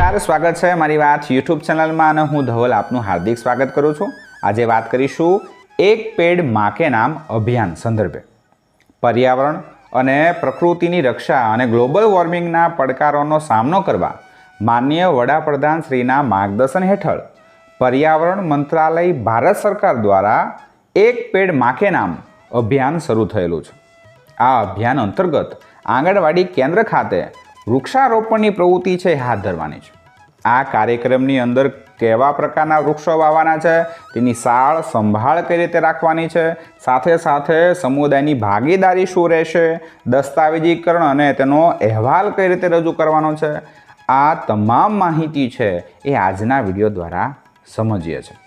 નમસ્કાર, સ્વાગત છે મારી વાત યુટ્યુબ ચેનલમાં અને હું ધવલ આપનું હાર્દિક સ્વાગત કરું છું. આજે વાત કરીશું એક પેડ માકે નામ અભિયાન સંદર્ભે. પર્યાવરણ અને પ્રકૃતિની રક્ષા અને ગ્લોબલ વોર્મિંગના પડકારોનો સામનો કરવા માન્ય વડાપ્રધાન શ્રીના માર્ગદર્શન હેઠળ પર્યાવરણ મંત્રાલય ભારત સરકાર દ્વારા એક પેડ માકે નામ અભિયાન શરૂ થયેલું છે. આ અભિયાન અંતર્ગત આંગણવાડી કેન્દ્ર ખાતે વૃક્ષારોપણની પ્રવૃત્તિ છે હાથ ધરવાની છે. આ કાર્યક્રમની અંદર કેવા પ્રકારના વૃક્ષો વાવવાના છે, તેની સાળ સંભાળ કઈ રીતે રાખવાની છે, સાથે સાથે સમુદાયની ભાગીદારી શું રહેશે, દસ્તાવેજીકરણ અને તેનો અહેવાલ કઈ રીતે રજૂ કરવાનો છે, આ તમામ માહિતી છે એ આજના વીડિયો દ્વારા સમજીએ છીએ.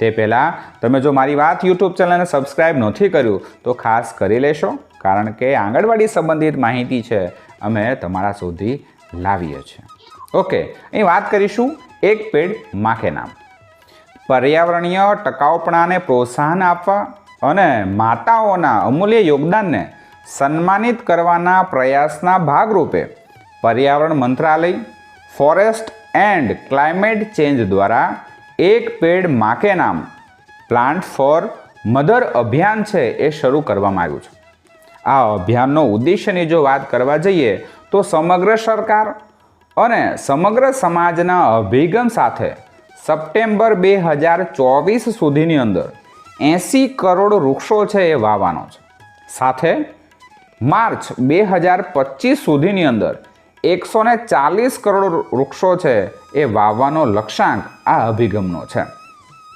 તે પહેલાં તમે જો મારી વાત યુટ્યુબ ચેનલને સબસ્ક્રાઈબ નથી કર્યું, તો ખાસ કરી લેશો, કારણ કે આંગણવાડી સંબંધિત માહિતી છે અમે તમારા સુધી લાવીએ છીએ. ઓકે, અહીં વાત કરીશું એક પેડમાં નામ. પર્યાવરણીય ટકાઉપણાને પ્રોત્સાહન આપવા અને માતાઓના અમૂલ્ય યોગદાનને સન્માનિત કરવાના પ્રયાસના ભાગરૂપે પર્યાવરણ મંત્રાલય, ફોરેસ્ટ એન્ડ ક્લાઇમેટ ચેન્જ દ્વારા એક પેડમાં નામ પ્લાન્ટ ફોર મધર અભિયાન છે એ શરૂ કરવામાં આવ્યું છે. આ અભિયાનનો ઉદ્દેશ્યની જો વાત કરવા જઈએ, તો સમગ્ર સરકાર અને સમગ્ર સમાજના અભિગમ સાથે સપ્ટેમ્બર બે હજાર ચોવીસ સુધીની અંદર એંસી કરોડ વૃક્ષો છે એ વાવવાનો છે. સાથે માર્ચ બે હજાર પચીસ સુધીની અંદર એકસો ને ચાલીસ કરોડ વૃક્ષો છે એ વાવવાનો લક્ષ્યાંક આ અભિગમનો છે.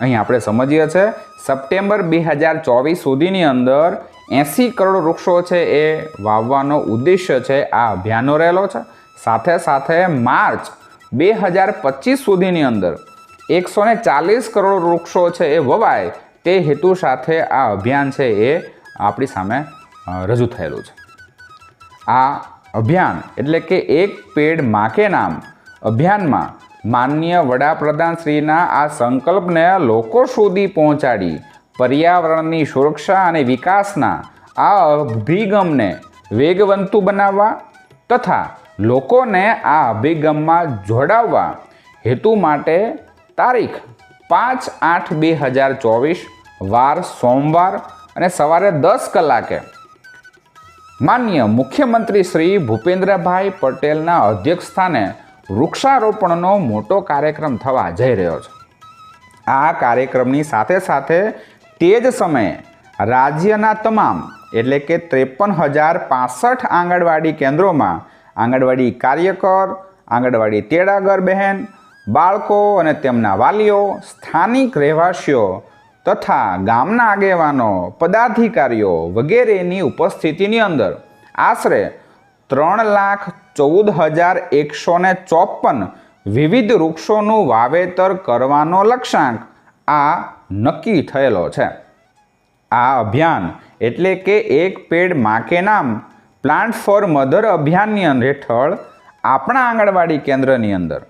અહીં આપણે સમજીએ છીએ, સપ્ટેમ્બર બે હજાર ચોવીસ સુધીની અંદર એંસી કરોડ વૃક્ષો છે એ વાવવાનો ઉદ્દેશ્ય છે. આ અભિયાનનો રહેલો છે. સાથે સાથે માર્ચ બે હજાર પચીસ સુધીની અંદર એકસો ને ચાલીસ કરોડ વૃક્ષો છે એ વવાય તે હેતુ સાથે આ અભિયાન છે એ આપણી સામે રજૂ થયેલું છે. આ અભિયાન એટલે કે એક પેડ માકે નામ અભિયાનમાં માનનીય વડાપ્રધાન શ્રીના આ સંકલ્પને લોકો સુધી પહોંચાડી પર્યાવરણની સુરક્ષા અને વિકાસના આ અભિગમને વેગવંતુ બનાવવા તથા લોકોને આ અભિગમમાં જોડાવવા હેતુ માટે તારીખ પાંચ આઠ બે હજાર ચોવીસ વાર સોમવાર અને સવારે દસ કલાકે. માન્ય મુખ્યમંત્રી શ્રી ભૂપેન્દ્રભાઈ પટેલના અધ્યક્ષસ્થાને વૃક્ષારોપણનો મોટો કાર્યક્રમ થવા જઈ રહ્યો છે. આ કાર્યક્રમની સાથે સાથે તે જ સમયે રાજ્યના તમામ, એટલે કે ત્રેપન હજાર પાસઠ આંગણવાડી કેન્દ્રોમાં આંગણવાડી કાર્યકર, આંગણવાડી તેડાગર બહેન, બાળકો અને તેમના વાલીઓ, સ્થાનિક રહેવાસીઓ તથા ગામના આગેવાનો, પદાધિકારીઓ વગેરેની ઉપસ્થિતિની અંદર આશરે ત્રણ લાખ ચૌદ હજાર એકસો ને ચોપન વિવિધ વૃક્ષોનું વાવેતર કરવાનો લક્ષ્યાંક આ નક્કી થયેલો છે. આ અભિયાન એટલે કે એક પેડ માકે નામ પ્લાન્ટ ફોર મધર અભિયાનની અંદર હેઠળ આપણા આંગણવાડી કેન્દ્રની અંદર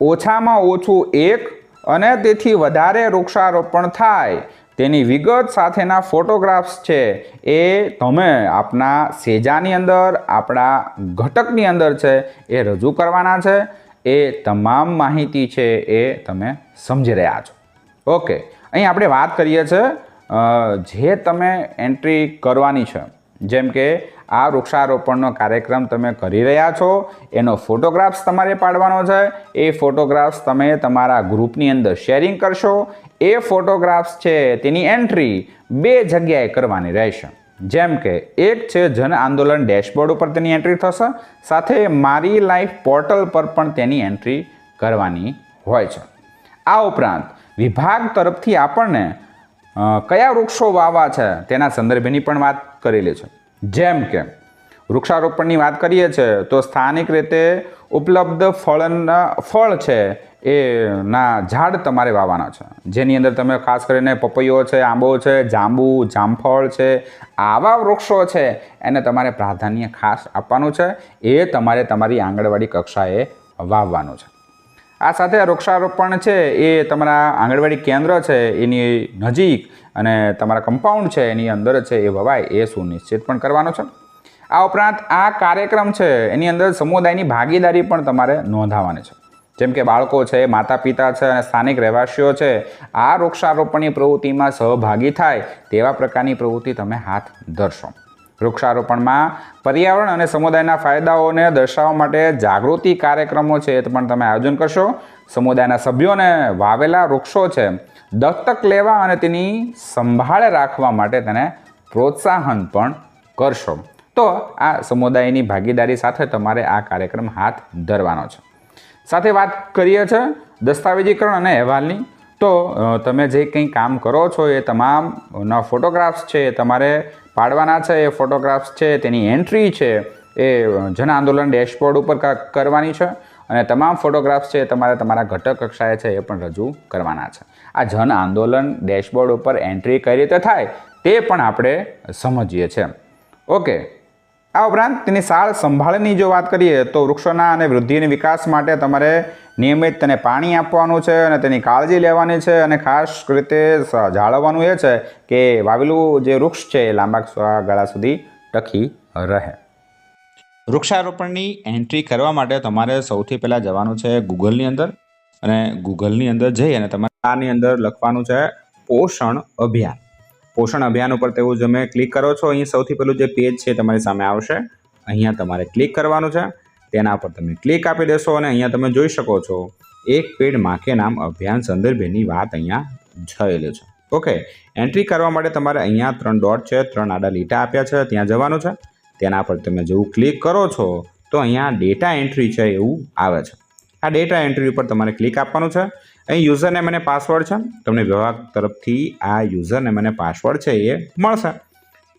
ઓછામાં ઓછું એક અને તેથી વધારે વૃક્ષારોપણ થાય તેની વિગત સાથેના ફોટોગ્રાફ્સ છે. એ તમે આપના સેજાની અંદર, આપણા ઘટકની અંદર છે એ રજૂ કરવાના છે. એ તમામ માહિતી છે એ તમે સમજી રહ્યા છો. ઓકે. અહીં આપણે વાત કરીએ છીએ જે તમે એન્ટ્રી કરવાની છે. જેમ કે આ વૃક્ષારોપણનો કાર્યક્રમ તમે કરી રહ્યા છો, એનો ફોટોગ્રાફ્સ તમારે પાડવાનો છે, એ ફોટોગ્રાફ્સ તમે તમારા ગ્રુપની અંદર શેરિંગ કરશો, એ ફોટોગ્રાફ્સ છે તેની એન્ટ્રી બે જગ્યાએ કરવાની રહેશે. જેમ કે એક છે જન આંદોલન ડેશબોર્ડ ઉપર તેની એન્ટ્રી થશે, સાથે મારી લાઈફ પોર્ટલ પર પણ તેની એન્ટ્રી કરવાની હોય છે. આ ઉપરાંત વિભાગ તરફથી આપણને કયા વૃક્ષો વાવવા છે? તેના સંદર્ભેની પણ વાત કરેલી છે. જેમ કે, વૃક્ષારોપણની વાત કરીએ છીએ તો સ્થાનિક રીતે ઉપલબ્ધ ફળના, ફળ છે એ ના ઝાડ તમારે વાવવાના છે. જેની અંદર તમે ખાસ કરીને પપૈયો છે, આંબો છે, જાંબુ, જામફળ છે, આવા વૃક્ષો છે, એને તમારે પ્રાધાન્ય ખાસ આપવાનું છે. એ તમારે તમારી આંગણવાડી કક્ષાએ વાવવાનું છે. આ સાથે વૃક્ષારોપણ છે, એ તમારા આંગણવાડી કેન્દ્ર છે, એની નજીક અને તમારા કમ્પાઉન્ડ છે, એની અંદર છે, એ વવાય, એ સુનિશ્ચિત પણ કરવાનો છે. આ ઉપરાંત આ કાર્યક્રમ છે, એની અંદર સમુદાયની ભાગીદારી પણ તમારે નોંધાવવાની છે. જેમ કે બાળકો છે માતા પિતા છે અને સ્થાનિક રહેવાસીઓ છે, આ વૃક્ષારોપણની પ્રવૃત્તિમાં સહભાગી થાય તેવા પ્રકારની પ્રવૃત્તિ તમે હાથ ધરશો. વૃક્ષારોપણમાં પર્યાવરણ અને સમુદાયના ફાયદાઓને દર્શાવવા માટે જાગૃતિ કાર્યક્રમો છે એ પણ તમે આયોજન કરશો. સમુદાયના સભ્યોને વાવેલા વૃક્ષો છે, દત્તક લેવા અને તેની સંભાળ રાખવા માટે તેને પ્રોત્સાહન પણ કરશો. તો આ સમુદાયની ભાગીદારી સાથે તમારે આ કાર્યક્રમ હાથ ધરવાનો છે. સાથે વાત કરીએ છીએ દસ્તાવેજીકરણ અને અહેવાલની. તો તમે જે કંઈ કામ કરો છો એ તમામના ફોટોગ્રાફ્સ છે તમારે પાડવાના છે, એ ફોટોગ્રાફ્સ છે, તેની એન્ટ્રી છે, એ જન આંદોલન ડેશબોર્ડ ઉપર કરવાની છે અને તમામ ફોટોગ્રાફ્સ છે તમારે તમારા ઘટક કક્ષાએ છે એ પણ રજૂ કરવાના છે. આ જન આંદોલન ડેશબોર્ડ ઉપર એન્ટ્રી કઈ રીતે થાય, તે પણ આપણે સમજીએ છીએ. ઓકે. આ ઉપરાંત તેની સાળ સંભાળની જો વાત કરીએ તો વૃક્ષોના અને વૃદ્ધિને વિકાસ માટે તમારે નિયમિત તેને પાણી આપવાનું છે અને તેની કાળજી લેવાની છે અને ખાસ રીતે જાળવવાનું એ છે કે વાવેલું જે વૃક્ષ છે એ લાંબા ગાળા સુધી ટકી રહે. વૃક્ષારોપણની એન્ટ્રી કરવા માટે તમારે સૌથી પહેલાં જવાનું છે ગૂગલની અંદર અને ગૂગલની અંદર જઈ અને તમારે આની અંદર લખવાનું છે પોષણ અભિયાન. પોષણ અભિયાન ઉપર તેવું તમે ક્લિક કરો છો. અહીં સૌથી પહેલું જે પેજ છે તમારી સામે આવશે. અહીંયા તમારે ક્લિક કરવાનું છે. તેના પર તમે ક્લિક આપી દેશો અને અહીંયા તમે જોઈ શકો છો એક પેડ માકે નામ અભિયાન સંદર્ભેની વાત અહીંયા થયેલી છે. ઓકે એન્ટ્રી કરવા માટે તમારે અહીંયા ત્રણ ડોટ છે, ત્રણ આડા લીટા આપ્યા છે, ત્યાં જવાનું છે. તેના પર તમે જેવું ક્લિક કરો છો, તો અહીંયા ડેટા એન્ટ્રી છે એવું આવે છે. આ ડેટા એન્ટ્રી ઉપર તમારે ક્લિક આપવાનું છે. અહીં યુઝર નેમ અને પાસવર્ડ છે. તમને વિભાગ તરફથી આ યુઝર નેમ અને પાસવર્ડ છે એ મળશે.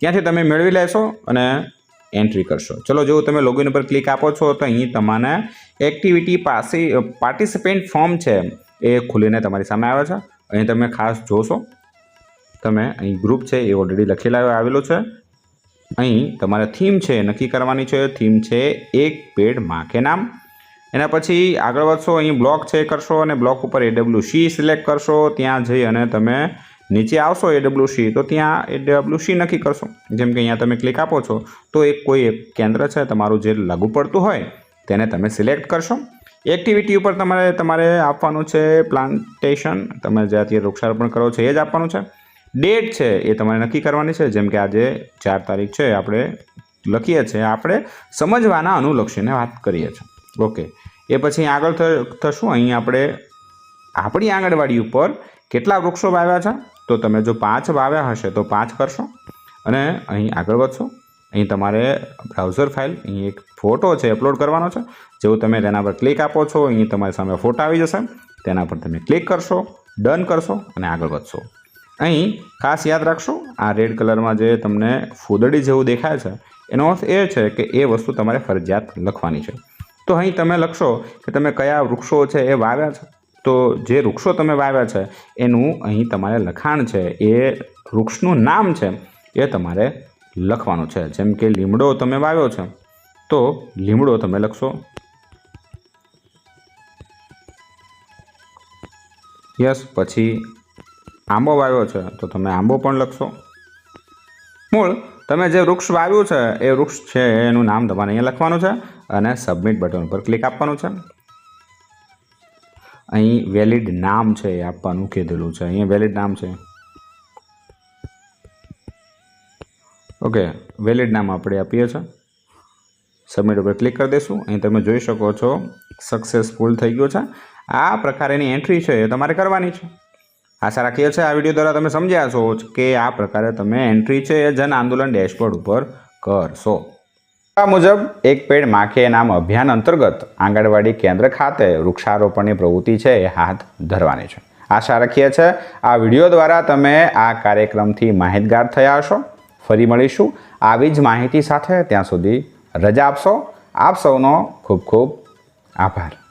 ત્યાંથી તમે મેળવી લેશો અને એન્ટ્રી કરશો. ચલો, જો તમે લોગિન ઉપર ક્લિક આપો છો, તો અહીં તમારા એક્ટિવિટી પાસે પાર્ટિસિપેન્ટ ફોર્મ છે એ ખુલીને તમારી સામે આવે છે. અહીં તમે ખાસ જોશો. તમે અહીં ગ્રુપ છે એ ઓલરેડી લખેલા આવેલું છે. અહીં તમારે થીમ છે નક્કી કરવાની છે. થીમ છે એક પેડ માખે નામ એના પછી આગળ વધશો, અહીં બ્લોક છે કરશો અને બ્લોક ઉપર એડબ્લ્યુ સી સિલેક્ટ કરશો. ત્યાં જઈ અને તમે નીચે આવશો એડબ્લ્યુ સી તો ત્યાં એડબ્લ્યુ સી નક્કી કરશો. જેમ કે અહીંયા તમે ક્લિક આપો છો, તો એક કોઈ એક કેન્દ્ર છે, તમારું જે લાગુ પડતું હોય, તેને તમે સિલેક્ટ કરશો. એક્ટિવિટી ઉપર તમારે તમારે આપવાનું છે પ્લાન્ટેશન તમે જે અત્યારે વૃક્ષારોપણ કરો છો એ જ આપવાનું છે. ડેટ છે એ તમારે નક્કી કરવાની છે, જેમ કે આજે ચાર તારીખ છે આપણે લખીએ છીએ. આપણે સમજવાના અનુલક્ષીને વાત કરીએ છીએ. ઓકે એ પછી આગળ થશું. અહીં આપણે આપણી આંગણવાડી ઉપર કેટલા વૃક્ષો વાવ્યા છે? તો તમે જો પાંચ વાવ્યા હશે તો પાંચ કરશો. અને અહીં આગળ વધશો. અહીં તમારે બ્રાઉઝર ફાઇલ, અહીં એક ફોટો છે, અપલોડ કરવાનો છે. જેવું તમે તેના પર ક્લિક આપો છો, અહીં તમારી સામે ફોટો આવી જશે. તેના પર તમે ક્લિક કરશો, ડન કરશો અને આગળ વધશો. અહીં ખાસ યાદ રાખશો, આ રેડ કલરમાં જે તમને ફૂદડી જેવું દેખાય છે, એનો અર્થ એ છે કે એ વસ્તુ તમારે ફરજિયાત લખવાની છે. તો અહીં તમે લખશો કે તમે કયા વૃક્ષો છે એ વાવ્યા છે. તો જે વૃક્ષો તમે વાવ્યા છે, એનું અહીં તમારે લખાણ છે. એ વૃક્ષનું નામ છે, એ તમારે લખવાનું છે. જેમ કે લીમડો તમે વાવ્યો છે. તો લીમડો તમે લખશો. યસ, પછી આંબો વાવ્યો છે, તો તમે આંબો પણ લખશો. મૂળ, તમે જે વૃક્ષ વાવ્યું છે, એ વૃક્ષ છે, એનું નામ તમારે અહીંયા લખવાનું છે. અને સબમિટ બટન ઉપર ક્લિક આપવાનું છે. અહીં વેલિડ નામ છે એ આપવાનું કીધેલું છે. અહીંયા વેલિડ નામ છે. ઓકે વેલિડ નામ આપણે આપીએ છીએ. સબમિટ ઉપર ક્લિક કરી દઈશું. અહીં તમે જોઈ શકો છો સક્સેસફુલ થઈ ગયો છે. આ પ્રકારેની એન્ટ્રી છે એ તમારે કરવાની છે. આશા રાખીએ છીએ આ વીડિયો દ્વારા તમે સમજ્યા છો કે આ પ્રકારે તમે એન્ટ્રી છે એ જન આંદોલન ડેશબોર્ડ ઉપર કરશો. આ મુજબ, એક પેડ માખે નામ અભિયાન અંતર્ગત આંગણવાડી કેન્દ્ર ખાતે વૃક્ષારોપણની પ્રવૃત્તિ છે એ હાથ ધરવાની છે. આશા રાખીએ છીએ આ વીડિયો દ્વારા તમે આ કાર્યક્રમથી માહિતગાર થયા હશો. ફરી મળીશું. આવી જ માહિતી સાથે ત્યાં સુધી રજા આપશો. આપ સૌનો ખૂબ ખૂબ આભાર.